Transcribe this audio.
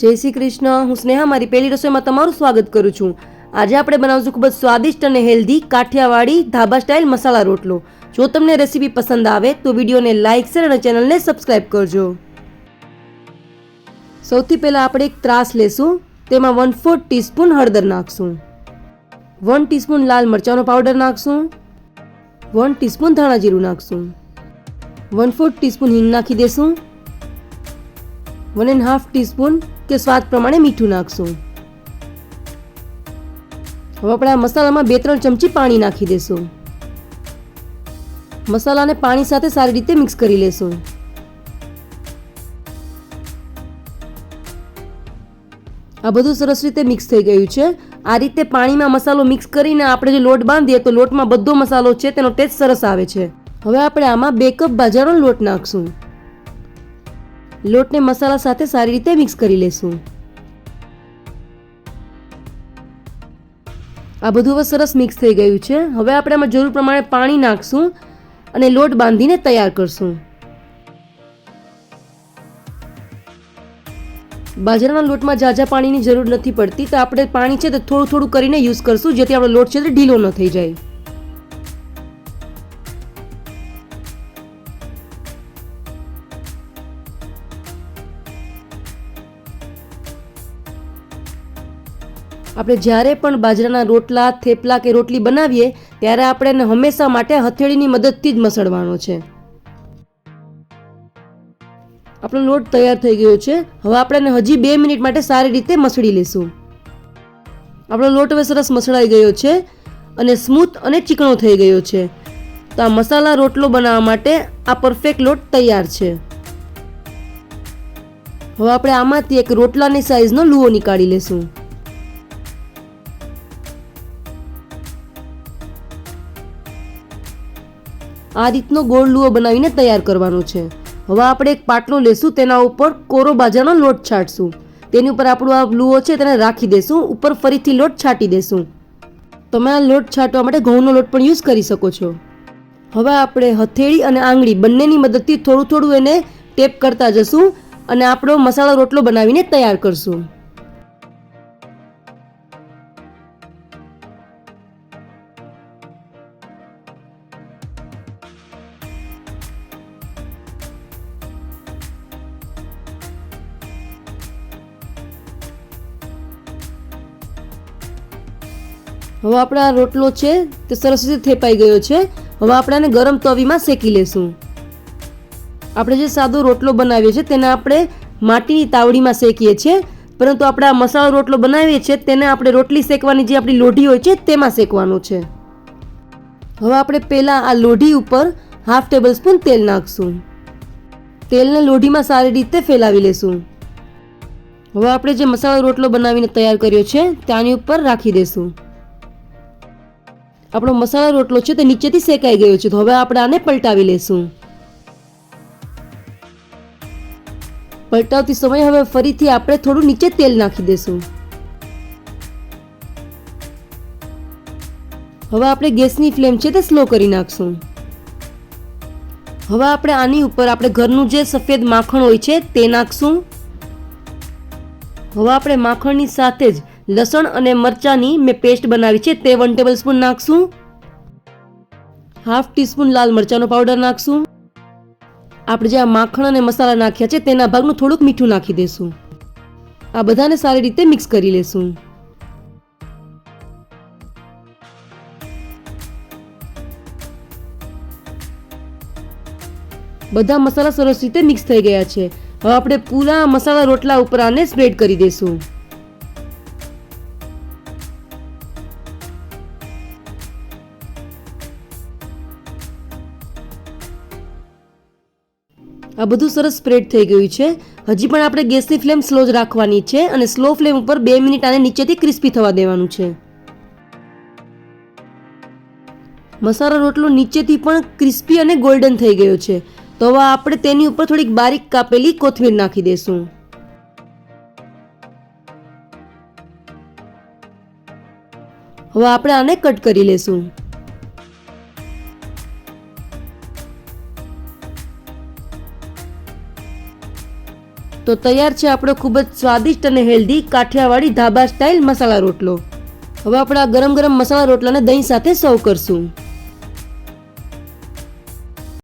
જય શ્રી કૃષ્ણ. હું સ્નેહા, મારી પહેલી રસોઈમાં તમારું સ્વાગત કરું છું. આજે આપણે બનાવશું ખૂબ જ સ્વાદિષ્ટ અને હેલ્ધી કાઠિયાવાડી ધાબા સ્ટાઇલ મસાલા રોટલો. જો તમને રેસીપી પસંદ આવે તો વિડીયોને લાઇક શેર અને ચેનલને સબસ્ક્રાઇબ કરજો. સૌથી પહેલાં આપણે એક ત્રાસ લેશું. તેમાં વન ફોર્થ ટીસ્પૂન હળદર નાખશું. વન ટીસ્પૂન લાલ મરચાંનો પાવડર નાખશું. વન ટીસ્પૂન ધાણા જીરું નાખશું. વન ફોર્થ ટીસ્પૂન હિંગ નાખી દેશું. વન એન્ડ હાફ ટીસ્પૂન કે સ્વાદ પ્રમાણે મીઠું નાખશું. હવે આપણે આ મસાલામાં બે ત્રણ ચમચી પાણી નાખી દેશું. મસાલાને પાણી સાથે સારી રીતે મિક્સ કરી લેશું. આ બધું સરસ રીતે મિક્સ થઈ ગયું છે. આ રીતે પાણીમાં મસાલો મિક્સ કરીને આપણે જે લોટ બાંધીએ તો લોટમાં બધો મસાલો છે, તેનો ટેસ્ટ સરસ આવે છે. હવે આપણે આમાં બે કપ બાજરાનો લોટ નાખશું. લોટને મસાલા સાથે સારી રીતે મિક્સ કરી લેશું. આ બધું હવે સરસ મિક્સ થઈ ગયું છે. હવે આપણે આમાં જરૂર પ્રમાણે પાણી નાખશું અને લોટ બાંધીને તૈયાર કરશું. બાજરાના લોટમાં ઝાઝા પાણીની જરૂર નથી પડતી, તો આપણે પાણી છે તે થોડું થોડું કરીને યુઝ કરશું, જેથી આપણો લોટ છે તે ઢીલો ન થઈ જાય. આપણે જ્યારે પણ બાજરાના રોટલા, થેપલા કે રોટલી બનાવીએ, ત્યારે આપણે એને હંમેશા માટે હથેળીની મદદથી જ મસળવાનો છે. આપણો લોટ તૈયાર થઈ ગયો છે. હવે આપણે હજી બે મિનિટ માટે સારી રીતે મસળી લઈશું આપણો લોટ હવે સરસ મસળાઈ ગયો છે અને સ્મૂથ અને ચીકણો થઈ ગયો છે. તો આ મસાલા રોટલો બનાવવા માટે આ પરફેક્ટ લોટ તૈયાર છે. હવે આપણે આમાંથી એક રોટલાની સાઈઝનો લુઓ નીકાળી લેશું. આ રીતનો ગોળ લુઓ બનાવીને તૈયાર કરવાનો છે. હવે આપણે એક પાટલો લેશું, તેના ઉપર કોરો બાજરાનો લોટ છાંટશું. તેની ઉપર આપણું આ લુઓ છે, તેને રાખી દેશું, ઉપર ફરીથી લોટ છાંટી દેશું. તમે આ લોટ છાંટવા માટે ઘઉંનો લોટ પણ યુઝ કરી શકો છો. હવે આપણે હથેળી અને આંગળી બંનેની મદદથી થોડું થોડું એને ટેપ કરતા જશું અને આપણો મસાલા રોટલો બનાવીને તૈયાર કરશું. હવે આપણે આ રોટલો છે તે સરસ રીતે થેપાઈ ગયો છે. હવે આપણે આને ગરમ તવીમાં શેકી લેશું. આપણે જે સાદો રોટલો બનાવીએ છીએ તેને આપણે માટીની તાવડીમાં શેકીએ છીએ. પરંતુ આપણે આ મસાલો રોટલો બનાવીએ છીએ તેને આપણે રોટલી શેકવાની જે આપણી લોઢી હોય છે તેમાં શેકવાનું છે. હવે આપણે પહેલાં આ લોઢી ઉપર હાફ ટેબલ સ્પૂન તેલ નાખશું. તેલને લોઢીમાં સારી રીતે ફેલાવી લેશું. હવે આપણે જે મસાલો રોટલો બનાવીને તૈયાર કર્યો છે તેની ઉપર રાખી દેશું. આપણો મસાલા રોટલો છે તે નીચેથી શેકાઈ ગયો છે, તો હવે આપણે આને પલટાવી લેશું. પલટાવતી સમયે હવે ફરીથી આપણે થોડું નીચે તેલ નાખી દેશું. હવે આપણે ગેસની ફ્લેમ છે તે સ્લો કરી નાખશું. હવે આપણે આની ઉપર આપણે ઘરનું જે સફેદ માખણ હોય છે તે નાખશું. હવે આપણે માખણની સાથે જ લસણ અને મરચાંની મેં પેસ્ટ બનાવી છે, તે વન ટેબલ સ્પૂન નાખશું. હાફ ટીસ્પૂન લાલ મરચાંનો પાવડર નાખશું. આપણે જે આ માખણ અને મસાલા નાખ્યા છે, તેના ભાગનું થોડુંક મીઠું નાખી દેશું. આ બધાને સારી રીતે મિક્સ કરી લેશું. બધા મસાલા સરસ રીતે મિક્સ થઈ ગયા છે. હવે આપણે પૂરા મસાલા રોટલા ઉપર આને સ્પ્રેડ કરી દઈશું આ બધું સરસ સ્પ્રેડ થઈ ગયું છે. હજી પણ આપણે ગેસની ફ્લેમ સ્લો જ રાખવાની છે અને સ્લો ફ્લેમ ઉપર બે મિનિટ આને નીચેથી ક્રિસ્પી થવા દેવાનું છે. મસાલા રોટલો નીચેથી પણ ક્રિસ્પી અને ગોલ્ડન થઈ ગયો છે. તો હવે આપણે તેની ઉપર થોડીક બારીક કાપેલી કોથમીર નાખી દઈશું હવે આપણે આને કટ કરી લેશું. તો તૈયાર છે આપણો ખૂબ જ સ્વાદિષ્ટ અને હેલ્ધી કાઠિયાવાડી ધાબા સ્ટાઇલ મસાલા રોટલો. હવે આપણે આ ગરમ ગરમ મસાલા રોટલાને દહીં સાથે સર્વ કરશું.